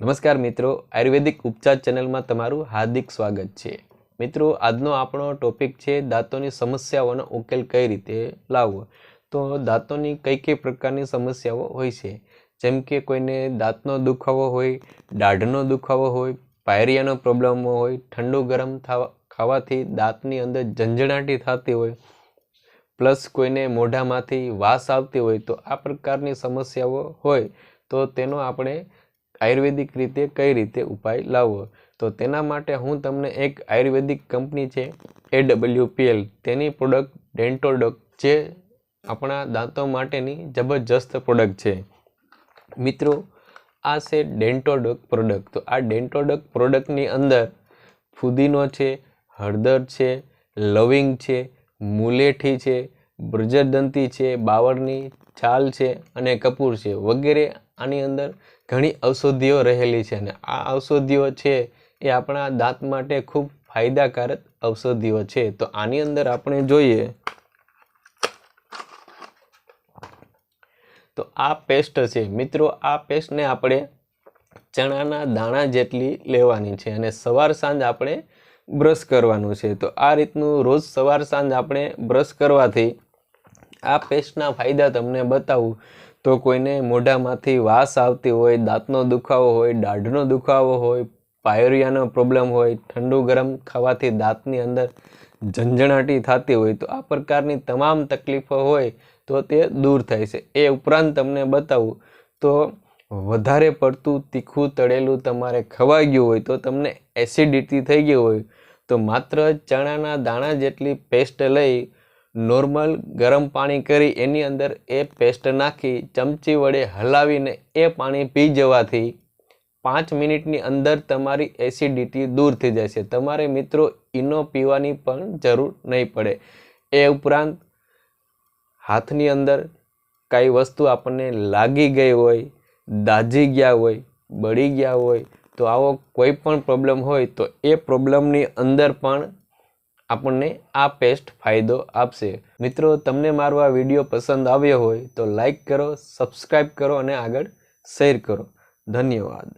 નમસ્કાર મિત્રો, આયુર્વેદિક ઉપચાર ચેનલમાં તમારું હાર્દિક સ્વાગત છે. મિત્રો, આજનો આપણો ટોપિક છે દાંતોની સમસ્યાઓનો ઉકેલ કઈ રીતે લાવવો? તો દાંતોની કઈ કઈ પ્રકારની સમસ્યાઓ હોય છે? જેમ કે કોઈને દાંતનો દુખાવો હોય, દાઢનો દુખાવો હોય, પાયરિયાનો પ્રોબ્લેમ હોય, ઠંડુ ગરમ ખાવાથી દાંતની અંદર ઝંઝણાટી થતી હોય, પ્લસ કોઈને મોઢામાંથી વાસ આવતી હોય તો આ પ્રકારની સમસ્યાઓ હોય તો તેનો આપણે આયુર્વેદિક રીતે કઈ રીતે ઉપાય લાવવો? તો તેના માટે હું તમને એક આયુર્વેદિક કંપની છે એ ડબલ્યુપીએલ તેની પ્રોડક્ટ ડેન્ટોડક જે આપણા દાંતો માટેની જબરજસ્ત પ્રોડક્ટ છે. મિત્રો, આ છે ડેન્ટોડક પ્રોડક્ટ. તો આ ડેન્ટોડક પ્રોડક્ટની અંદર ફુદીનો છે, હળદર છે, લવિંગ છે, મુલેઠી છે બ્રજરદંતી છે, બાવળની છાલ છે અને કપૂર છે વગેરે આની અંદર ઘણી ઔષધિઓ રહેલી છે અને આ ઔષધિઓ છે એ આપણા દાંત માટે ખૂબ ફાયદાકારક ઔષધિઓ છે. તો આની અંદર આપણે જોઈએ તો આ પેસ્ટ છે. મિત્રો, આ પેસ્ટને આપણે ચણાના દાણા જેટલી લેવાની છે અને સવાર સાંજ આપણે બ્રશ કરવાનું છે. તો આ રીતનું રોજ સવાર સાંજ આપણે બ્રશ કરવાથી આ પેસ્ટના ફાયદા તમને બતાવું. તો કોઈને મોઢામાંથી વાસ આવતી હોય, દાંતનો દુખાવો હોય, દાઢનો દુખાવો હોય, પાયરિયાનો પ્રોબ્લેમ હોય, ઠંડુ ગરમ ખાવાથી દાંતની અંદર ઝંઝણાટી થતી હોય, તો આ પ્રકારની તમામ તકલીફો હોય તો તે દૂર થાય છે. એ ઉપરાંત તમને બતાવું, તો વધારે પડતું તીખું તળેલું તમારે ખવાઈ ગયું હોય તો તમને એસિડિટી થઈ ગઈ હોય, તો માત્ર ચણાના દાણા જેટલી પેસ્ટ લઈ નોર્મલ ગરમ પાણી કરી એની અંદર એ પેસ્ટ નાખી, ચમચી વડે હલાવીને એ પાણી પી જવાથી પાંચ મિનિટની અંદર તમારી એસિડિટી દૂર થઈ છે. તમારે મિત્રો ઈનો પીવાની પણ જરૂર નહીં પડે. એ ઉપરાંત હાથની અંદર કાંઈ વસ્તુ આપણને લાગી ગઈ હોય, દાઝી ગયા હોય, બળી ગયા હોય, તો આવો કોઈ પણ પ્રોબ્લેમ હોય તો એ પ્રોબ્લેમની અંદર પણ આપણને આ પેસ્ટ ફાયદો આપશે. મિત્રો, તમને મારો આ વીડિયો પસંદ આવ્યો હોય તો લાઈક કરો સબસ્ક્રાઈબ કરો અને આગળ શેર કરો. ધન્યવાદ.